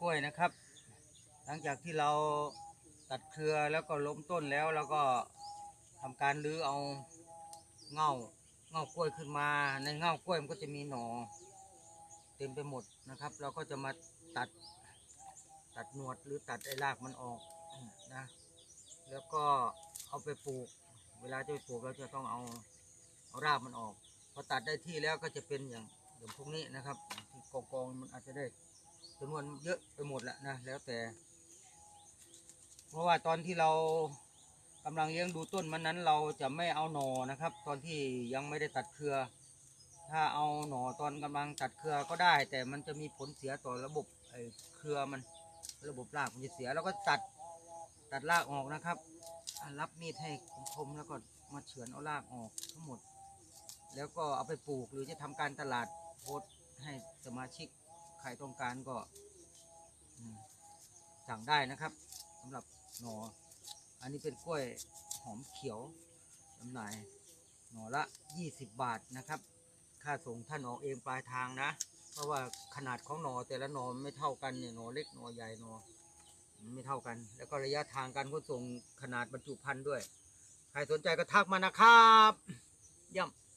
กล้วยนะครับ หลังจากที่เราตัดเครือแล้วก็ล้มต้นแล้วเราก็ทำการรื้อเอาเง่าเง่ากล้วยขึ้นมา ในเง่ากล้วยมันก็จะมีหนอเต็มไปหมดนะครับ เราก็จะมาตัดตัดหนวดหรือตัดไอ้รากมันออกนะแล้วก็เอาไปปลูก เวลาจะไปปลูกเราจะต้องเอาเอารากมันออกพอตัดได้ที่แล้วก็จะเป็นอย่างอย่างพวกนี้นะครับที่กองกองๆมันอาจจะได้ จำนวนเยอะไปหมดแล้วนะแล้วแต่ เพราะว่าตอนที่เรากำลังเลี้ยงดูต้นมันนั้นเราจะไม่เอาหนอนะครับ ตอนที่ยังไม่ได้ตัดเครือ ถ้าเอาหนอตอนกำลังตัดเครือก็ได้ แต่มันจะมีผลเสียต่อระบบไอ้เครือมันระบบรากมันจะเสียเราก็ตัดตัดรากออกนะครับ รับมีดให้คมๆแล้วก็มาเฉือนเอารากออกทั้งหมด แล้วก็เอาไปปลูกหรือจะทำการตลาดโพสให้สมาชิก ใครต้องการก็สั่งได้นะครับสำหรับหนอ อันนี้เป็นกล้วยหอมเขียวจำหน่ายหนอละ 20 บาทนะครับ ค่าส่งท่านออกเองปลายทางนะ เพราะว่าขนาดของหนอแต่ละหนอไม่เท่ากันเนี่ยหนอเล็กหนอใหญ่หนอไม่เท่ากัน แล้วก็ระยะทางการขนส่งขนาดบรรจุภัณฑ์ด้วย ใครสนใจก็ทักมานะครับย่ำ